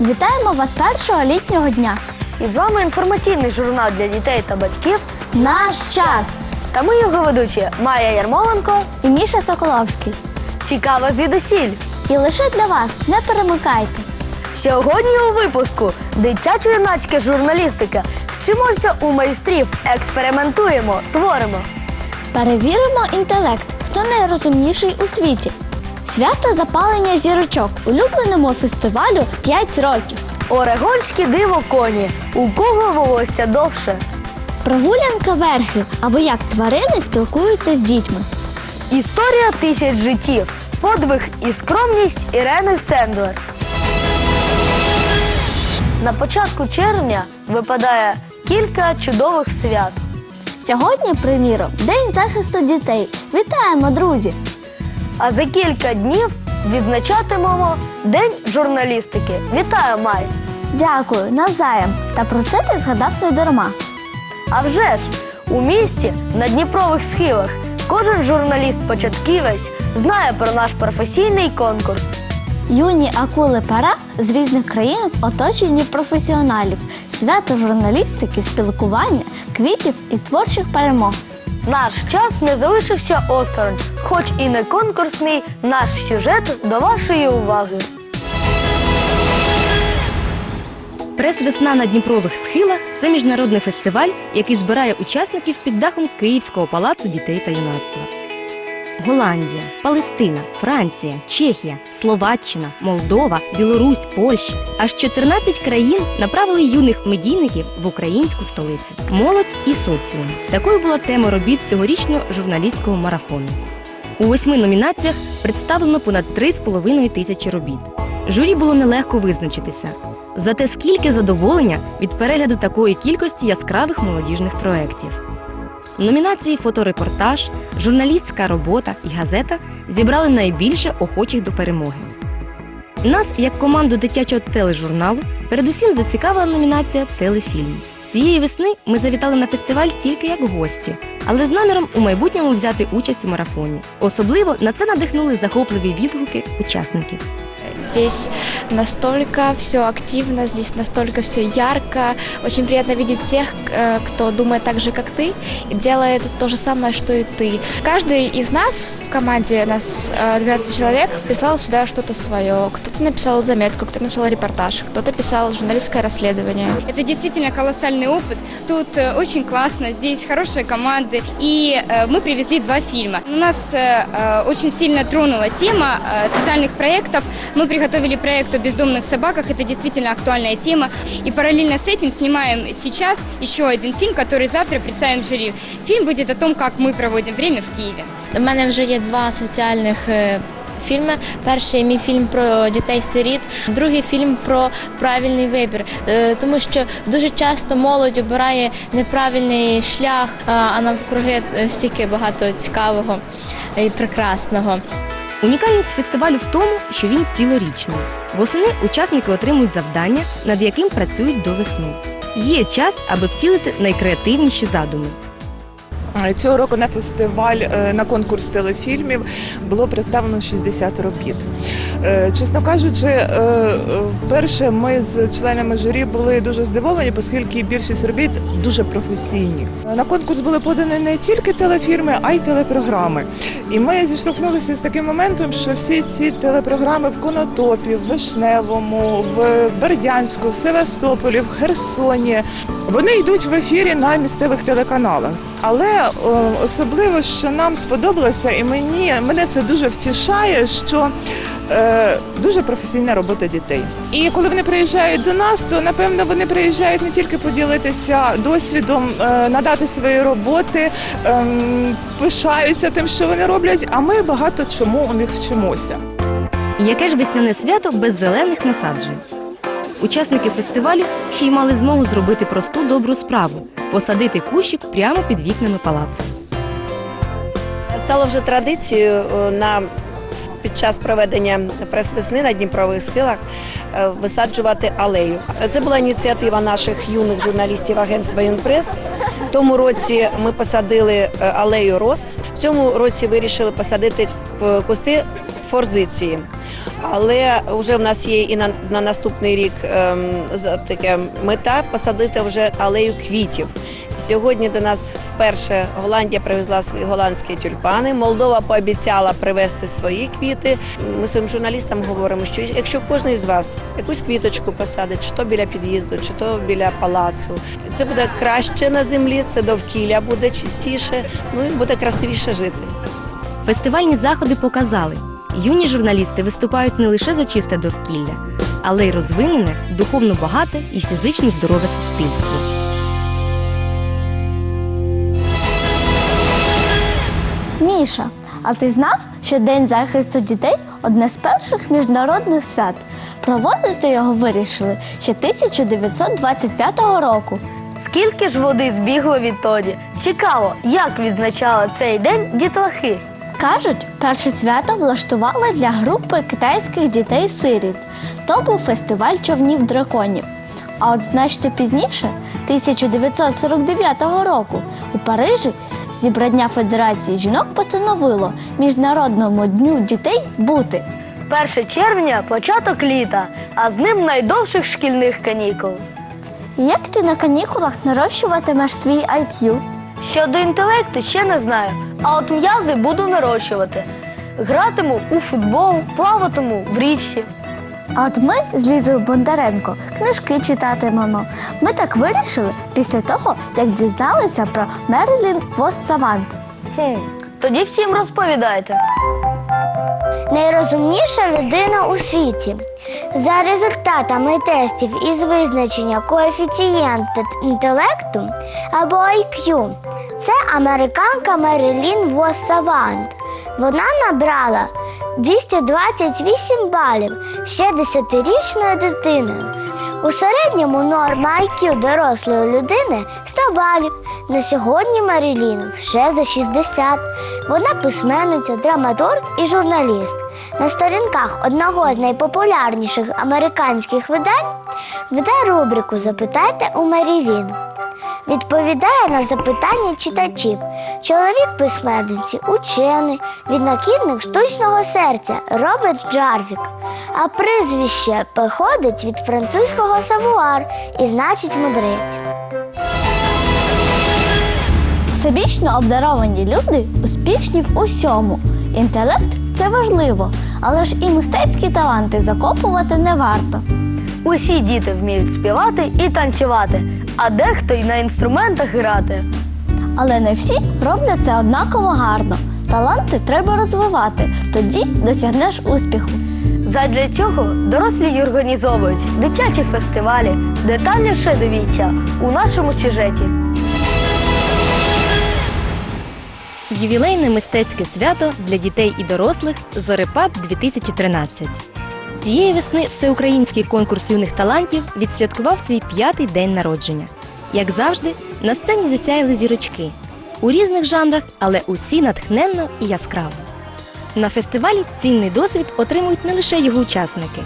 Вітаємо вас першого літнього дня. І з вами інформаційний журнал для дітей та батьків. Наш час. Та ми його ведучі Майя Ярмоленко. І Міша Соколовський. Цікава звідусіль. І лише для вас не перемикайте. Сьогодні у випуску дитячо-юнацька журналістика. Вчимося у майстрів, експериментуємо, творимо. Перевіримо інтелект, хто найрозумніший у світі. Свято запалення зірочок улюбленому фестивалю 5 років. Орегонське диво коні. У кого волосся довше? Прогулянка верхи або як тварини спілкуються з дітьми. Історія тисяч життів. Подвиг і скромність Ірени Сендлер. На початку червня випадає кілька чудових свят. Сьогодні, приміром, День захисту дітей. Вітаємо, друзі! А за кілька днів відзначатимемо День журналістики. Вітаю, Май! Дякую, навзаєм. Та про це ти згадав не дарма. А вже ж у місті на Дніпрових схилах кожен журналіст-початківець знає про наш професійний конкурс. Юні акули пара з різних країн оточені професіоналів, свято журналістики, спілкування, квітів і творчих перемог. Наш час не залишився осторонь, хоч і не конкурсний наш сюжет до вашої уваги. Прес-весна на Дніпрових схилах це міжнародний фестиваль, який збирає учасників під дахом Київського палацу дітей та юнацтва. Голландія, Палестина, Франція, Чехія, Словаччина, Молдова, Білорусь, Польща аж 14 країн направили юних медійників в українську столицю. Молодь і соціум. Такою була тема робіт цьогорічного журналістського марафону. У восьми номінаціях представлено понад 3,5 тисячі робіт. Журі було нелегко визначитися. Зате скільки задоволення від перегляду такої кількості яскравих молодіжних проєктів. Номінації фоторепортаж, журналістська робота і газета зібрали найбільше охочих до перемоги. Нас, як команду дитячого тележурналу, передусім зацікавила номінація Телефільм. Цієї весни ми завітали на фестиваль тільки як гості, але з наміром у майбутньому взяти участь у марафоні. Особливо на це надихнули захопливі відгуки учасників. Здесь настолько все активно, здесь настолько все ярко. Очень приятно видеть тех, э, кто думает так же, как ты, и делает то же самое, что и ты. Каждый из нас в команде, нас э, 12 человек, прислал сюда что-то свое. Кто-то написал заметку, кто-то написал репортаж, кто-то писал журналистское расследование. Это действительно колоссальный опыт. Тут э, очень классно, здесь хорошие команды. И э, мы привезли два фильма. Нас э, э, очень сильно тронула тема э, социальных проектов. Мы приготовили проект о бездомных собаках. Это действительно актуальная тема. И параллельно с этим снимаем сейчас еще один фильм, который завтра представим в жюри. Фильм будет о том, как мы проводим время в Киеве. У мене вже є два соціальних е, фільми. Перший мій фільм про дітей-сиріт, другий фільм про правильний вибір. Е, Тому що дуже часто молодь обирає неправильний шлях, а- а навкруги е, стільки багато цікавого і прекрасного. Унікальність фестивалю в тому, що він цілорічний. Восени учасники отримують завдання, над яким працюють до весни. Є час, аби втілити найкреативніші задуми. Цього року на фестиваль е, на конкурс телефільмів було представлено 60 робіт. Е, Чесно кажучи, е, е, вперше ми з членами журі були дуже здивовані, оскільки більшість робіт дуже професійні. На конкурс були подані не тільки телефільми, а й телепрограми. І ми зіштовхнулися з таким моментом, що всі ці телепрограми в Конотопі, в Вишневому, в Бердянську, в Севастополі, в Херсоні вони йдуть в ефірі на місцевих телеканалах. Але особливо, що нам сподобалося, і мені мене це дуже втішає, що дуже професійна робота дітей. І коли вони приїжджають до нас, то напевно вони приїжджають не тільки поділитися досвідом, е, надати свої роботи, ем, пишаються тим, що вони роблять. А ми багато чому у них вчимося. Яке ж весняне свято без зелених насаджень? Учасники фестивалю ще й мали змогу зробити просту добру справу посадити кущик прямо під вікнами палацу. Стало вже традицією е, на під час проведення прес-весни на Дніпрових схилах е, висаджувати алею. Це була ініціатива наших юних журналістів агентства Юнпрес. В тому році ми посадили е, алею роз. В цьому році вирішили посадити кусти форзиції. Але вже в нас є і на, на наступний рік ем, таке мета посадити вже алею квітів. Сьогодні до нас вперше Голландія привезла свої голландські тюльпани. Молдова пообіцяла привезти свої квіти. Ми своїм журналістам говоримо, що якщо кожен з вас якусь квіточку посадить, чи то біля під'їзду, чи то біля палацу, це буде краще на землі, це довкілля буде чистіше, ну і буде красивіше жити. Фестивальні заходи показали, юні журналісти виступають не лише за чисте довкілля, але й розвинене, духовно багате і фізично здорове суспільство. Міша, а ти знав, що День захисту дітей одне з перших міжнародних свят? Проводити його вирішили ще 1925 року. Скільки ж води збігло відтоді? Цікаво, як відзначали цей день дітлахи. Кажуть, перше свято влаштували для групи китайських дітей-сиріт. То був фестиваль човнів драконів. А от значно пізніше, 1949 року, у Парижі зібрання Федерації жінок постановило Міжнародному дню дітей бути. 1 червня початок літа, а з ним найдовших шкільних канікул. Як ти на канікулах нарощуватимеш свій IQ? Щодо інтелекту ще не знаю, а от м'язи буду нарощувати. Гратиму у футбол, плаватиму в річці. А от ми з Лізою Бондаренко книжки читатимемо. Ми так вирішили після того, як дізналися про Мерлін Вос Савант. Хм, тоді всім розповідайте. Найрозумніша людина у світі. За результатами тестів із визначення коефіцієнту інтелекту або IQ, це американка Мерилін Вос Савант. Вона набрала 228 балів ще 10-річною дитиною. У середньому норма IQ дорослої людини 100 балів. На сьогодні Марілін вже за 60. Вона письменниця, драматург і журналіст. На сторінках одного з найпопулярніших американських видань веде рубрику Запитайте у Марілін. Відповідає на запитання читачів. Чоловік письменниці, учений, віднакідник штучного серця Роберт Джарвік. А прізвище походить від французького савуар і значить мудрець. Всебічно обдаровані люди успішні в усьому. Інтелект це важливо, але ж і мистецькі таланти закопувати не варто. Усі діти вміють співати і танцювати, а дехто й на інструментах грати. Але не всі роблять це однаково гарно. Таланти треба розвивати, тоді досягнеш успіху. Задля цього дорослі й організовують дитячі фестивалі. Детальніше дивіться у нашому сюжеті. Ювілейне мистецьке свято для дітей і дорослих Зорепад 2013. Цієї весни всеукраїнський конкурс юних талантів відсвяткував свій п'ятий день народження. Як завжди, на сцені засяяли зірочки у різних жанрах, але усі натхненно і яскраво. На фестивалі цінний досвід отримують не лише його учасники,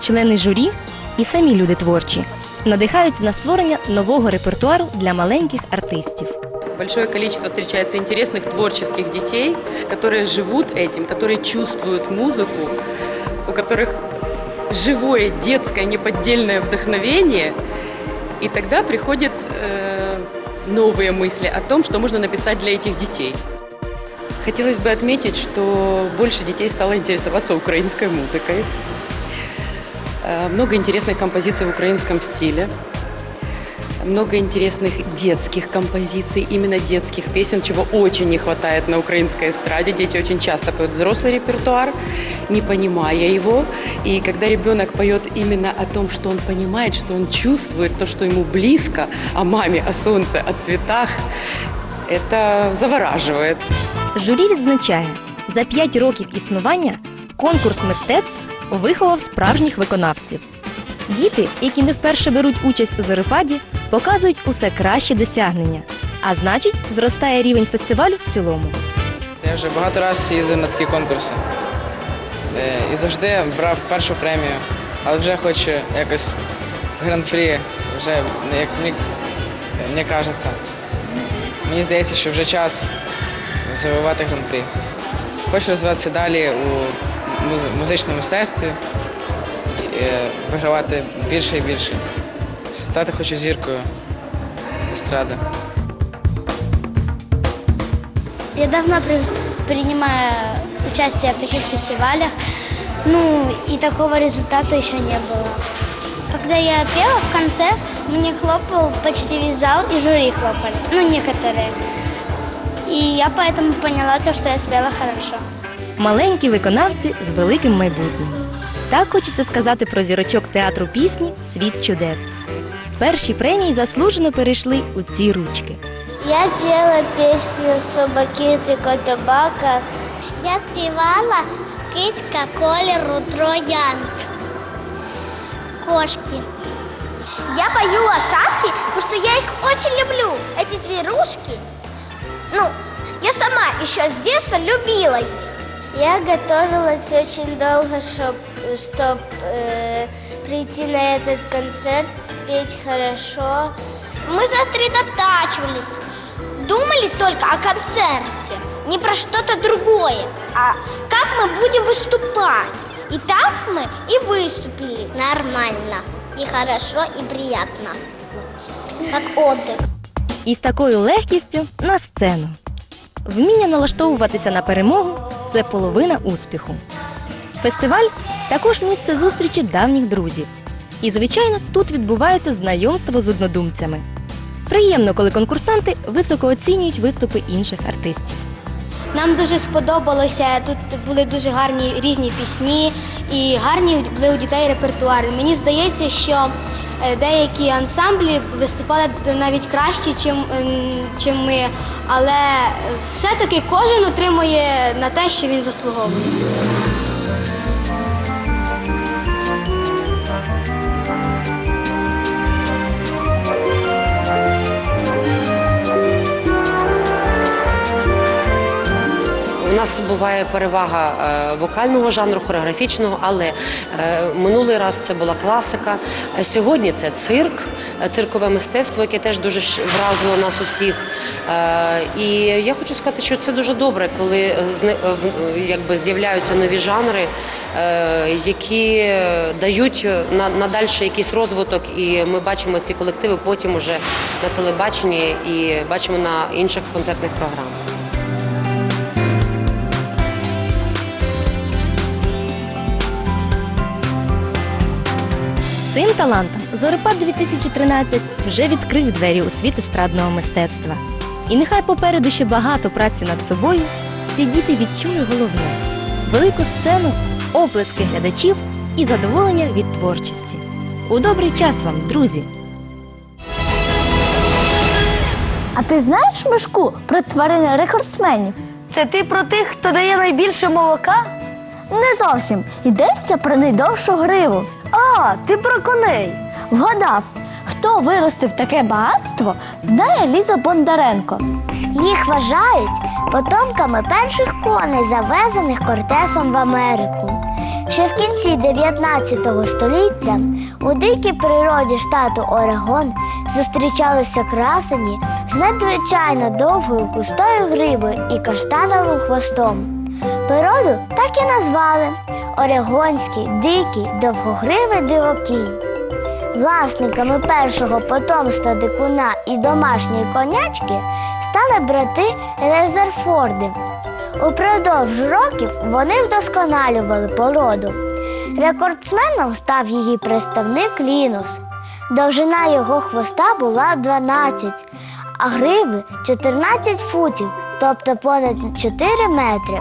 члени журі і самі люди творчі, надихаються на створення нового репертуару для маленьких артистів. Большое количество встречается интересных творческих детей, которые живут этим, которые чувствуют музыку, у которых живое детское неподдельное вдохновение. И тогда приходят э, новые мысли о том, что можно написать для этих детей. Хотелось бы отметить, что больше детей стало интересоваться украинской музыкой. Э, Много интересных композиций в украинском стиле много интересных детских композиций, именно детских песен, чего очень не хватает на украинской эстраде. Дети очень часто поют взрослый репертуар, не понимая его. И когда ребенок поет именно о том, что он понимает, что он чувствует, то, что ему близко, о маме, о солнце, о цветах, это завораживает. Журі відзначає, за 5 років існування конкурс мистецтв виховав справжніх виконавців. Діти, які не вперше беруть участь у зорепаді, показують усе кращі досягнення. А значить, зростає рівень фестивалю в цілому. Я вже багато разів їздив на такі конкурси. е, і завжди брав першу премію, але вже хочу якось гран-прі, вже як мені, мені кажеться. Мені здається, що вже час завоювати гран-прі. Хочу розвиватися далі у музичному мистецтві, і, е, вигравати більше і більше. Стати хочу зіркою естради. Я давно при- принимаю участие в таких фестивалях, ну и такого результата еще не было. Когда я пела в конце, мне хлопал почти весь зал, и жюри хлопали, ну некоторые. И я поэтому поняла то, что я спела хорошо. Маленькі виконавці з великим майбутнім. Так хочеться сказати про зірочок театру пісні Світ чудес. Перші премії заслужено перейшли у ці ручки. Я пела песню «Собакіти Котобака». Я співала «Кицька кольору троянд». Кошки. Я пою лошадки, потому что я их очень люблю. Эти зверушки. Ну, я сама еще с детства любила их. Я готовилась очень долго, чтобы чтоб, э, прийти на этот концерт, спеть хорошо. Мы сосредотачивались, думали только о концерте, не про что-то другое, а как мы будем выступать. И так мы и выступили. Нормально, и хорошо, и приятно. Как отдых. І з такою легкістю на сцену. Вміння налаштовуватися на перемогу це половина успіху. Фестиваль також місце зустрічі давніх друзів. І, звичайно, тут відбувається знайомство з однодумцями. Приємно, коли конкурсанти високо оцінюють виступи інших артистів. Нам дуже сподобалося. Тут були дуже гарні різні пісні і гарні були у дітей репертуари. Мені здається, що е, деякі ансамблі виступали навіть краще, чим, ем, ми, але е, все-таки кожен отримує на те, що він заслуговує. Нас буває перевага е, вокального жанру, хореографічного, але е, минулий раз це була класика. Е, Сьогодні це цирк, циркове мистецтво, яке теж дуже вразило нас усіх. І я хочу сказати, що це дуже добре, коли якби з'являються нові жанри, які дають на, на дальше якийсь розвиток, і ми бачимо ці колективи потім уже на телебаченні і бачимо на інших концертних програмах. Цим талантам Зорепад 2013 вже відкрив двері у світ естрадного мистецтва. І нехай попереду ще багато праці над собою, ці діти відчули головне велику сцену, оплески глядачів і задоволення від творчості. У добрий час вам, друзі! А ти знаєш Мишку про тварин рекордсменів? Це ти про тих, хто дає найбільше молока? Не зовсім йдеться про найдовшу гриву. А, ти про коней. Вгадав, хто виростив таке багатство, знає Ліза Бондаренко. Їх вважають потомками перших коней, завезених Кортесом в Америку. Ще в кінці 19 століття у дикій природі штату Орегон зустрічалися красені з надзвичайно довгою густою гривою і каштановим хвостом. Природу так і назвали Орегонський дикий довгогривий дивокінь. Власниками першого потомства дикуна і домашньої конячки стали брати Резерфорди. Упродовж років вони вдосконалювали породу. Рекордсменом став її представник Лінус. Довжина його хвоста була 12, а гриви 14 футів, тобто понад 4 метри.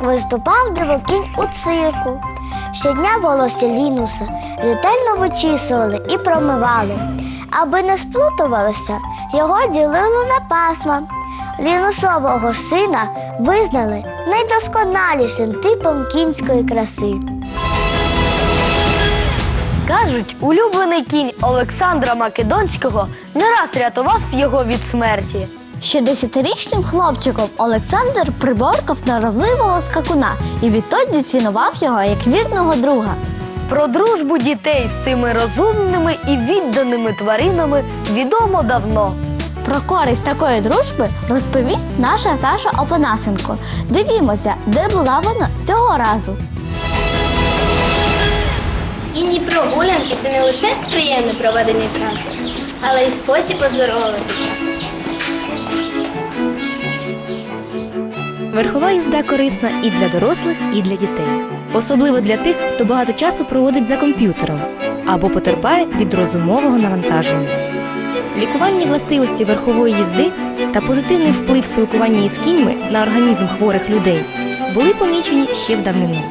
Виступав дивокінь у цирку. Щодня волосся Лінуса ретельно вичісували і промивали. Аби не сплутувалося, його ділили на пасма. Лінусового ж сина визнали найдосконалішим типом кінської краси. Кажуть, улюблений кінь Олександра Македонського не раз рятував його від смерті. Ще десятирічним хлопчиком Олександр приборкав норовливого скакуна і відтоді цінував його як вірного друга. Про дружбу дітей з цими розумними і відданими тваринами відомо давно. Про користь такої дружби розповість наша Саша Опанасенко. Дивімося, де була вона цього разу. Кінні прогулянки це не лише приємне проведення часу, але й спосіб оздоровитися. Верхова їзда корисна і для дорослих, і для дітей. Особливо для тих, хто багато часу проводить за комп'ютером або потерпає від розумового навантаження. Лікувальні властивості верхової їзди та позитивний вплив спілкування із кіньми на організм хворих людей були помічені ще в давнину.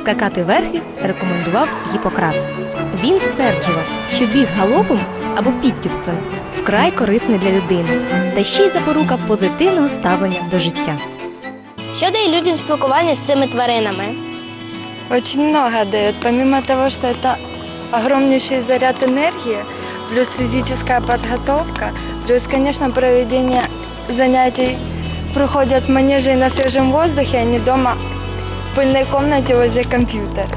Скакати верхи рекомендував Гіппократ. Він стверджував, що біг галопом або підтюпцем вкрай корисний для людини та ще й запорука позитивного ставлення до життя. Що дає людям спілкування з цими тваринами? Очень много дает. Помимо того, что это огромнейший заряд энергии, плюс физическая подготовка, плюс, конечно, проведение занятий проходят в манеже и на свежем воздухе, а не дома в пыльной комнате возле компьютера.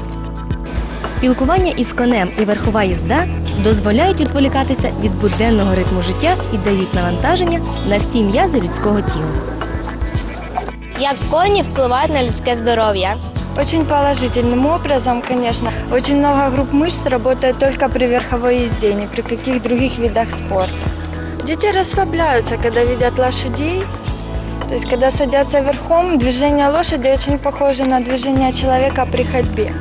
Спілкування із конем і верхова їзда дозволяють відволікатися від буденного ритму життя і дають навантаження на всі м'язи людського тіла. Як коні впливають на людське здоров'я? Очень положительным образом, конечно. Очень много групп мышц работает только при верховой езде, ни при каких других видах спорта. Дети расслабляются, когда видят лошадей. То есть, когда садятся верхом, движение лошади очень похоже на движение человека при ходьбе.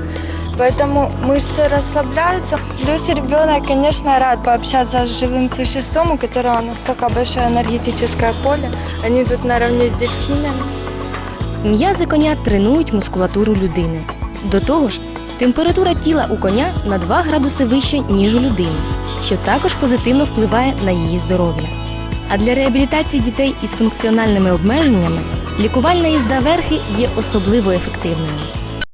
Поэтому мышцы расслабляются. Плюс ребенок, конечно, рад пообщаться с живым существом, у которого настолько большое энергетическое поле. Они тут наравне с дельфинами. М'язи коня тренують мускулатуру людини. До того ж, температура тіла у коня на 2 градуси вища, ніж у людини, що також позитивно впливає на її здоров'я. А для реабілітації дітей із функціональними обмеженнями лікувальна їзда верхи є особливо ефективною.